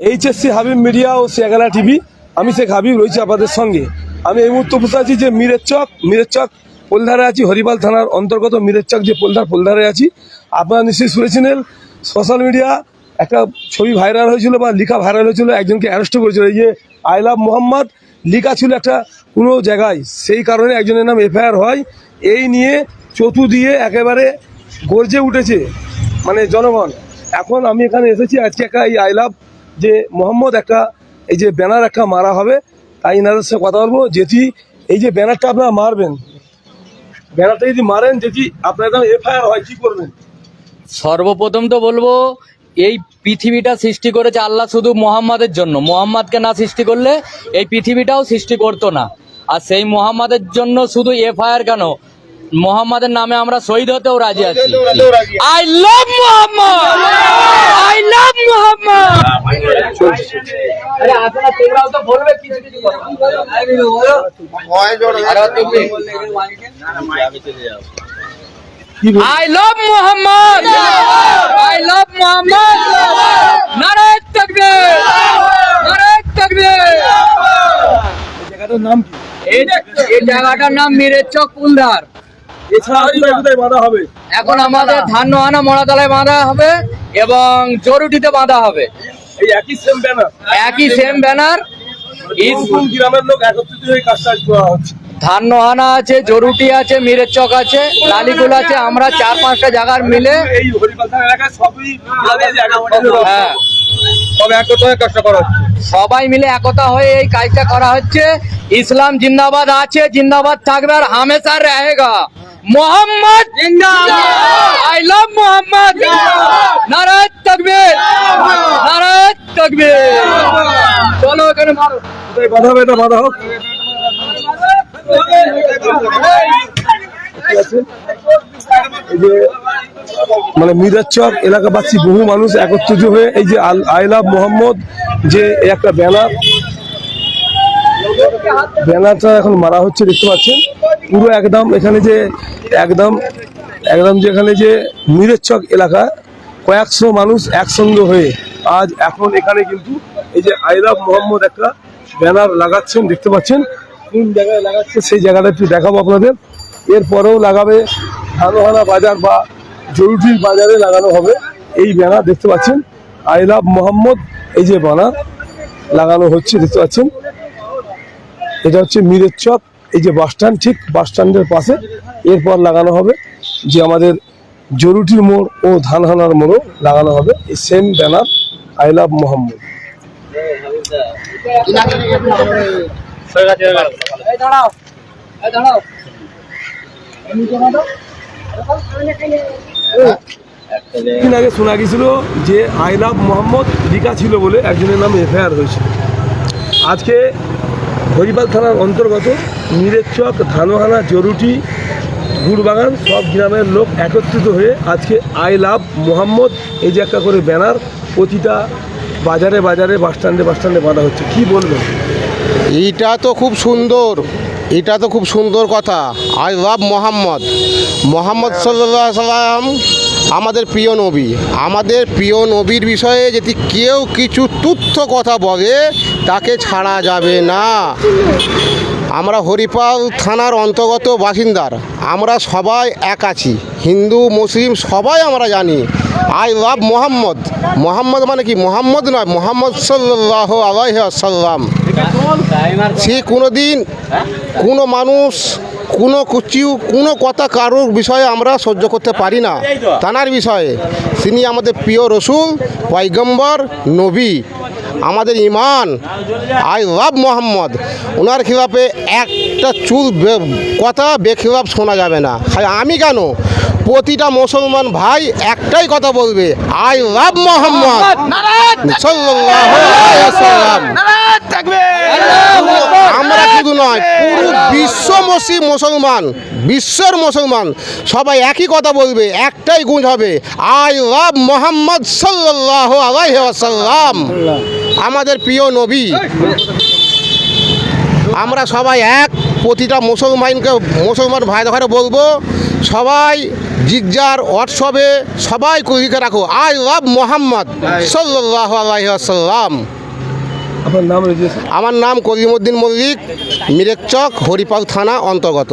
HSC Habib media ও শেখালা TV আমি শেখ হাবিব রয়েছি আপনাদের সঙ্গে। আমি এই মুহূর্তে উপস্থিত আছি যে মিরের চক মিরের চক পোলধারে আছি, হরিপাল থানার অন্তর্গত মিরের চক যে পোলধার, পোলধারে আছি। আপনারা নিশ্চয়ই শুনেছিলেন সোশ্যাল মিডিয়া একটা ছবি ভাইরাল হয়েছিল বা লিখা ভাইরাল হয়েছিল, একজনকে অ্যারেস্ট করেছিল, এই যে আই লাভ মোহাম্মদ, লেখা ছিল একটা কোনো জায়গায়। সেই কারণে একজনের নাম এফআইআর হয়। এই নিয়ে চতু দিয়ে একেবারে গর্জে উঠেছে মানে জনগণ। এখন আমি এখানে এসেছি, আজকে একটা এই আই লাভ যে মোহাম্মদ একটা এই যে ব্যানার একটা মারা হবে তাই এনাদের সাথে কথা বলব। যেটি এই যে ব্যানারটা আপনারা মারবেন ব্যানারটা যদি মারেন যেটি আপনার একদম এফআইআর হয় কি করবেন? সর্বপ্রথম তো বলব এই পৃথিবীটা সৃষ্টি করেছে আল্লাহ শুধু মোহাম্মদের জন্য। মোহাম্মদকে না সৃষ্টি করলে এই পৃথিবীটাও সৃষ্টি করতো না। আর সেই মোহাম্মদের জন্য শুধু এফআইআর কেন? মোহাম্মদের নামে আমরা শহীদ হতেও রাজি আছি। I love Muhammad I love Muhammad I love Muhammad নারে তাকবীর। নারে তাকবীর। এই জায়গাটার নাম কি? এই এই জায়গাটার নাম মিরের চক কুলধার এছাড়া আর কোথায় কোথায় বাধা হবে? এখন আমাদের ধান নোহানা মরাতলায় বাঁধা হবে। এবং জরুটিতে বাঁধা হবে। একই সেম ব্যানার একই সেম আছে জরুটি আছে মিরের চক আছে লালিগুল আছে আমরা চার পাঁচটা জায়গার মিলে হ্যাঁ। সবাই মিলে একতা হয়ে এই কাজটা করা হচ্ছে। ইসলাম জিন্দাবাদ আছে জিন্দাবাদ থাকবে আর হামেশা রহেগা। মোহাম্মদ জিন্দাবাদ! তাকবীর চলো এখানে বাধা বাধা মানে এলাকাবাসী, বহু মানুষ একত্রিত হয়ে এই যে আই লাভ মোহাম্মদ যে একটা ব্যানার, ব্যানারটা এখন মারা হচ্ছে, দেখতে পাচ্ছেন? পুরো একদম এখানে যে, একদম একদম যে এখানে যে মিরেরচক এলাকা, কয়েকশো মানুষ একসঙ্গে হয়ে আজ এখন এখানে কিন্তু এই যে আই লাভ মোহাম্মদ একটা ব্যানার লাগাচ্ছেন, দেখতে পাচ্ছেন? কোন জায়গায় লাগাচ্ছে সেই জায়গাটা একটু দেখাবো আপনাদের। এরপরেও লাগাবে ধানোহানা বাজার বা জরুরির বাজারে লাগানো হবে এই ব্যানার, দেখতে পাচ্ছেন? আই লাভ মোহাম্মদ এই যে ব্যানার লাগানো হচ্ছে, দেখতে পাচ্ছেন? এটা হচ্ছে মিরের চক, এই যে বাস স্ট্যান্ড, ঠিক বাস স্ট্যান্ডের পাশে। এরপর লাগানো হবে যে আমাদের জরুটির মোড় ও ধানহানার মোড়ও লাগানো হবে। এই same banner I love Muhammad. দিন আগে শোনা গেছিল যে আই লাভ মোহাম্মদ লিখা ছিল বলে একজনের নাম এফআইআর হয়েছে আজকে হরিপাল থানার অন্তর্গত মিরের চক ধানোহানা জরুটি, গুড়বাগান সব গ্রামের লোক একত্রিত হয়ে আজকে আই লাভ মোহাম্মদ এই যে একটা করে ব্যানার প্রতিটা বাজারে বাজারে, বাস স্ট্যান্ডে বাস স্ট্যান্ডে বাঁধা হচ্ছে। কি বলবেন এইটা তো খুব সুন্দর। এটা তো খুব সুন্দর কথা। I love Mohammad. মোহাম্মদ সাল্লাহ সাল্লাম আমাদের প্রিয় নবী। আমাদের প্রিয় নবীর বিষয়ে যদি কেউ কিছু তুথ্য কথা বলে তাকে ছাড়া যাবে না। আমরা হরিপাল থানার অন্তর্গত বাসিন্দার। আমরা সবাই এক আছি। হিন্দু, মুসলিম সবাই আমরা জানি। I love Mohammad. মোহাম্মদ মানে কি? মোহাম্মদ নয়, মোহাম্মদ সাল্লাহ আলাইসাল্লাম সে কোনো দিন কোনো মানুষ, কোনো কুচিউ কোনো কথা কারোর বিষয়ে আমরা সহ্য করতে পারি না। তানার বিষয়ে। তিনি আমাদের প্রিয় রসুল, পয়গম্বর, নবী। আমাদের ইমান। I love Mohammad. ওনার খিলাফে একটা চুল কথা বেখিলাফ শোনা যাবে না। আমি কেন? প্রতিটা মুসলমান ভাই একটাই কথা বলবে আই লাভ মোহাম্মদ সাল্লাল্লাহু আলাইহি ওয়াসাল্লাম। আমরা শুধু নয় পুরো বিশ্ব মসি মুসলমান বিশ্বের মুসলমান। সবাই একই কথা বলবে একটাই গুণ হবে আই লাভ মোহাম্মদ সাল্লাল্লাহু আলাইহি ওয়াসাল্লাম। আমাদের প্রিয় নবী আমরা সবাই এক প্রতিটা মুসলমানকে মুসলমান ভাই ঘরে বলব সবাই জিজ্ঞার হোয়াটসঅ্যাপে সবাই লিখে রাখো আই লাভ মোহাম্মদ সাল্লাহ আলাইসাল্লাম নাম আমার নাম কলিমুদ্দিন মল্লিক মিরেকচক হরিপাল থানা অন্তর্গত।